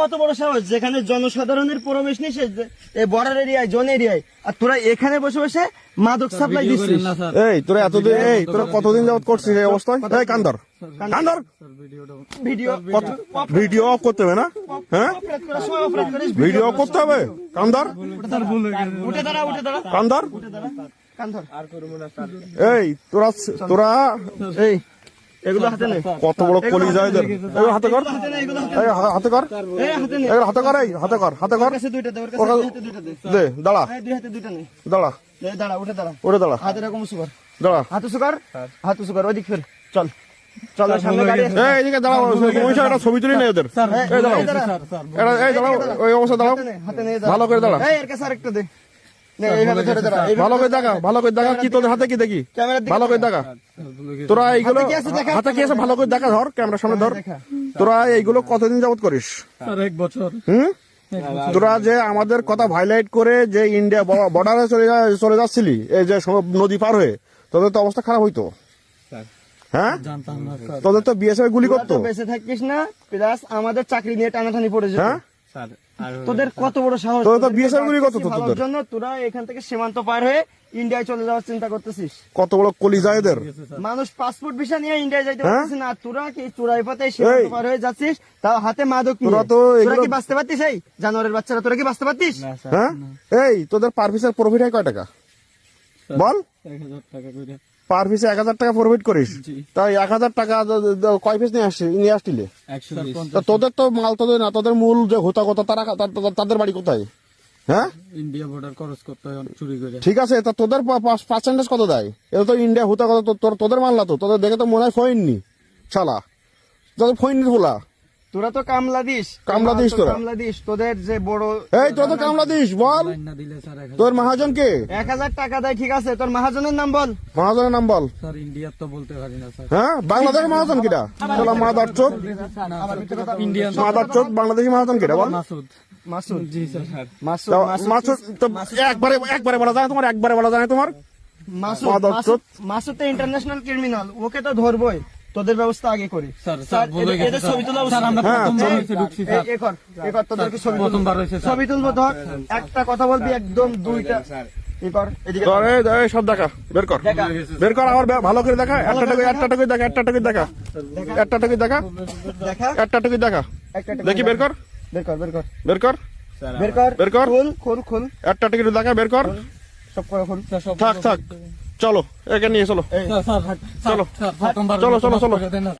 কত বড় সাহস যেখানে জনসাধারণের প্রবেশ নিষেধ এই বর্ডার এরিয়ায় জোন এরিয়ায়। আর তোরা এখানে বসে বসে মাদক সাপ্লাই দিচ্ছিস। এই তোরা এতদিন এই তোরা কতদিন যাবত করছিস এই অবস্থায় এই কান্দর। কান্দর। ভিডিও ভিডিও অফ করতে হবে না? হ্যাঁ? ভিডিও অফ করতে হবে? কান্দর? উঠে দাঁড়া উঠে দাঁড়া কান্দর? এই তোরা তোরা এই এগুলো হাতে নে। কত বড় কলি যায় এদের হাতে কর। হাতে নে এগুলো হাতে এই হা- হাতে কর হাতে নে। এই হাতে কর এই হাতে কর হাতে কর। দে ওর কাছে ওর কাছে- দুই হাতে দুইটা দে। দে দাঁড়া। এই দুই হাতে দুইটা নে। দাঁড়া। দাঁড়া উঠে দাঁড়া। ওরে দাঁড়া। হাতে এরকম সুগার দাঁড়া। হাতে সুগার হাতে সুগার ওদিক ফের চল। চল সামনে গাড়ি এই এদিকে দাঁড়াও ওই সাইড ছবি তুলি না এদের এই দাঁড়াও। এই দাঁড়া। এটা এই দাঁড়াও ওই অবস্থা দাঁড়াও। হাতে নে হাতে নে দাঁড়া। ভালো করে দাঁড়া। এই এর কাছে আরেকটা দে। নে এইভাবে ধরে দাঁড়া। এইভাবে ভালো করে দেখা ভালো করে দেখা কি তোদের হাতে কি দেখি? ভালো করে দেখা। তোরা এইগুলো হাতে কি আছে হাতে কি আছে? ভালো করে দেখা ধর ক্যামেরার সামনে ধর। দেখা। তোরা এইগুলো কতদিন যাবত করিস? এক বছর। হুম? তোরা যে আমাদের কথা ভাইলাইট করে যে ইন্ডিয়া বর্ডারে চলে যা- চলে যাচ্ছিলি এই যে নদী পার হয়ে তোদের তো অবস্থা খারাপ হইতো। হ্যাঁ? তোদের তো বিএসএফ গুলি করতো। বেঁচে থাকিস না প্লাস আমাদের চাকরি নিয়ে টানাটানি পড়েছে যেত। হ্যাঁ? তোদের কত বড় সাহস তোদের তো তোদেরকে বিএসএফ গুলি করতো তো তোদের। জন্য তোরা এখান থেকে সীমান্ত পার হয়ে ইন্ডিয়ায় চলে যাওয়ার চিন্তা করতেছিস। কত বড় কলি যায় এদের? মানুষ পাসপোর্ট ভিসা নিয়ে ইন্ডিয়ায় যাইতে হ্যাঁ? পারতেছে না তোরা কি চোরাই পথে সীমান্ত পার হয়ে যাচ্ছিস? তাও হাতে মাদক নিয়ে। তোরা তো তোরা কি বাঁচতে পারতিস এই? জানোয়ারের বাচ্চারা তোরা কি বাঁচতে পারতিস? হ্যাঁ? এই তোদের পার পিসের প্রফিট হয় কয় টাকা? বল। এক হাজার টাকা করে। পার পিসে এক হাজার টাকা প্রফিট করিস। তাই এক হাজার টাকা কয় পিস নিয়ে আসছি নিয়ে আসছিলে তা তোদের তো মাল তোদের না তোদের মূল যে হোতা কথা তারা তাদের বাড়ি কোথায়? হ্যাঁ? ইন্ডিয়া বর্ডার খরচ করতে হয় চুরি করে। ঠিক আছে তা তোদের পার্সেন্টেজ কত দেয়? এটা তো ইন্ডিয়া হোতা কথা তো- তোর তোদের মাল না তো তোদের দেখে তো মনে হয় ফইননি শালা। তোদের ফইনির বলা। তোরা তো কামলা দিস। কামলা দিস তোরা? কামলা দিস। তোদের যে বড় এই তোর তো কামলা দিস বল। তোর মহাজন কে? এক হাজার টাকা দেয় ঠিক আছে। তোর মহাজনের নাম বল। মহাজনের নাম বল। স্যার ইন্ডিয়ার তো বলতে পারি না স্যার। হ্যাঁ? বাংলাদেশের মহাজন কিটা? মাদার চোদ ইন্ডিয়ান মাদার বাংলাদেশি মহাজন কিটা বল। মাসুদ। মাসুদ। জি স্যার। মাসুদ মাসুদ তো একবারে একবারে বলা যায় তোমার একবারে বলা যায় তোমার? মাসুদ মাসুদ তো ইন্টারন্যাশনাল ক্রিমিনাল ওকে তো ধরবই। তোদের ব্যবস্থা আগে করি। স্যার স্যার বলে এদের- ছবি তোলা স্যার আমরা হ্যাঁ, প্রথমবার ছবি- হয়েছে ঢুকছি স্যার। এ কর এ কর তোদেরকে ছবি তুলবো। প্রথমবার হয়েছে স্যার। ছবি তুলবো ধর একটা কথা বলবি একদম দুইটা। এ কর এদিকে তোর এই এই সব দেখা বের কর। বের কর আবার ভালো করে দেখা। একটা টাকা একটা টাকা দেখা একটা টাকা দেখা। একটা টাকা দেখা। দেখা। একটা টাকা দেখা। দেখি বের কর। বের কর বের কর। বের কর। বের কর। বের কর। খুল খুল খুল। একটা টিকিট দেখা বের কর। সব করে সব- থাক থাক। চলো একে নিয়ে চলো চলো। চলো, চলো, চলো।